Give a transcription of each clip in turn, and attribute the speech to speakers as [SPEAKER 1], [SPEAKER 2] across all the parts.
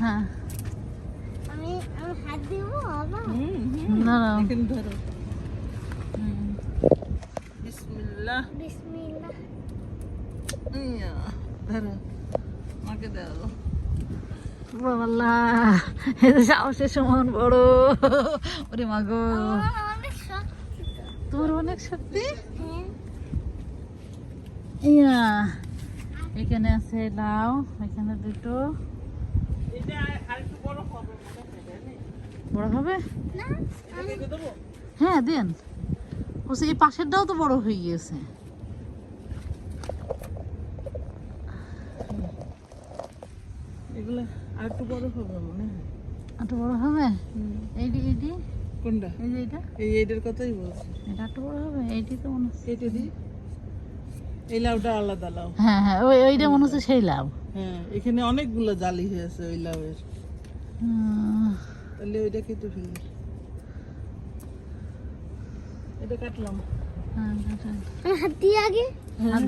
[SPEAKER 1] হ্যাঁ।
[SPEAKER 2] আমি আমি হাত দিব বাবা?
[SPEAKER 3] হুম হুম। এখানে ধরো। বিসমিল্লাহ।
[SPEAKER 2] বিসমিল্লাহ।
[SPEAKER 3] ইয়া ধরো। আমাকে দাও।
[SPEAKER 1] বাবাল্লা সাহসের সমান বড়। ওরে মাগো।
[SPEAKER 2] আমার অনেক শক্তি। তো।
[SPEAKER 1] তোর অনেক শক্তি?
[SPEAKER 2] হ্যাঁ।
[SPEAKER 1] ইয়া এখানে আছে লাউ এখানে দুটো।
[SPEAKER 3] বড় হবে? মনে হয় তাই না?
[SPEAKER 1] বড় হবে
[SPEAKER 2] না
[SPEAKER 3] এটাকে দিয়ে দেবো
[SPEAKER 1] হ্যাঁ দেন। ও এই পাশেরটাও তো বড় হয়ে গিয়েছে।
[SPEAKER 3] এগুলো আরেকটু বড় হবে মনে হয়
[SPEAKER 1] একটু বড় হবে? এইটি এইটি
[SPEAKER 3] কোনটা?
[SPEAKER 1] এই যে এটা
[SPEAKER 3] এই এইটার কথাই বলছি।
[SPEAKER 1] এটা একটু বড় হবে? এইটি তো মনে হচ্ছে।
[SPEAKER 3] এই লাউটা আলাদা লাউ।
[SPEAKER 1] হ্যাঁ হ্যাঁ ওই ওইটা মনে হচ্ছে সেই লাউ।
[SPEAKER 3] হ্যাঁ এখানে অনেকগুলো জালি হয়েছে ওই লাউয়ের। তাহলে ওইটা কেটে ফেলি। এটা কাটলাম।
[SPEAKER 1] হ্যাঁ, হ্যাঁ,
[SPEAKER 2] আমি হাত দিয়ে আগে
[SPEAKER 3] হ্যাঁ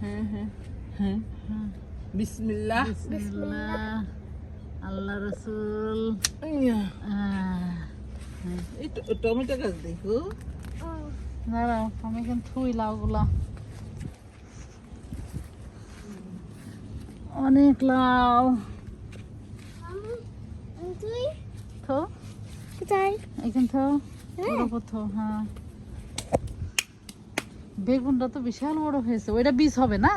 [SPEAKER 3] হ্যাঁ হ্যাঁ
[SPEAKER 1] হ্যাঁ।
[SPEAKER 3] বিসমিল্লাহ।
[SPEAKER 1] বিসমিল্লাহ। আল্লাহ রসুল।
[SPEAKER 3] এই টমেটো গাছ দেখো।
[SPEAKER 1] দাঁড়াও আমি এখন থুই লাউগুলা। অনেক লাউ। থো।
[SPEAKER 2] কোথায়
[SPEAKER 1] এখান থো।
[SPEAKER 2] হ্যাঁ।
[SPEAKER 1] থো হ্যাঁ। বেগুনটা তো বিশাল বড় হয়েছে। ওইটা বীজ হবে না?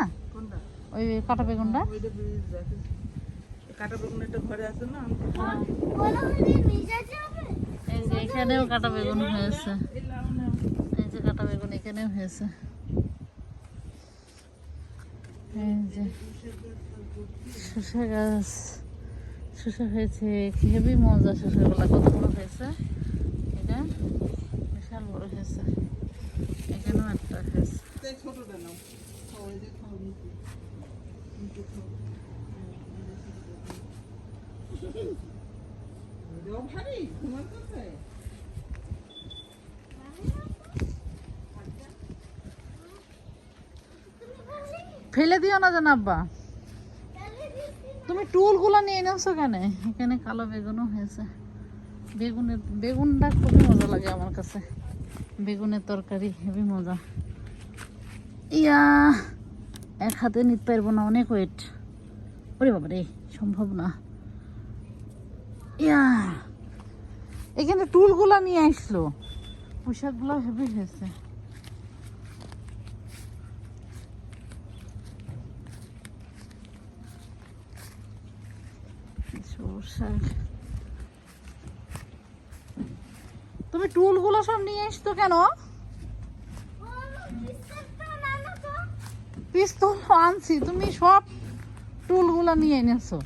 [SPEAKER 1] ওই কাটা বেগুনটা?
[SPEAKER 3] ওইটা বীজ রাখে কাটা বেগুন একটা ঘরে আছে না?
[SPEAKER 2] হবে?
[SPEAKER 1] এই যে এখানেও কাটা বেগুন হয়েছে।
[SPEAKER 3] এই
[SPEAKER 1] যে কাটা বেগুন এখানেও হয়েছে। শসা গাছ শসা হয়েছে হেবি মজা শসাগুলা কত বড় হয়েছে? এটা বিশাল বড় হয়েছে। এখানেও একটা হয়েছে।
[SPEAKER 3] ভারী, তোমার কাছে?
[SPEAKER 1] ফেলে দিও না যেন আব্বা। তুমি টুলগুলো নিয়ে নেছো কেন? এখানে কালো বেগুনও হয়েছে। বেগুনের বেগুনটা খুবই মজা লাগে আমার কাছে। বেগুনের তরকারি হেবি মজা। ইয়া, এক হাতে নিতে পারব না, অনেক ওয়েট ওরে বাবা রে সম্ভব না। ইয়া, এখানে টুলগুলো নিয়ে আসলো। পোশাকগুলো হেভি হয়েছে। তুমি টুলগুলো সব নিয়ে এসছো কেন? পিস্তল আনছি তুমি সব টুলগুলো নিয়ে এনেছো।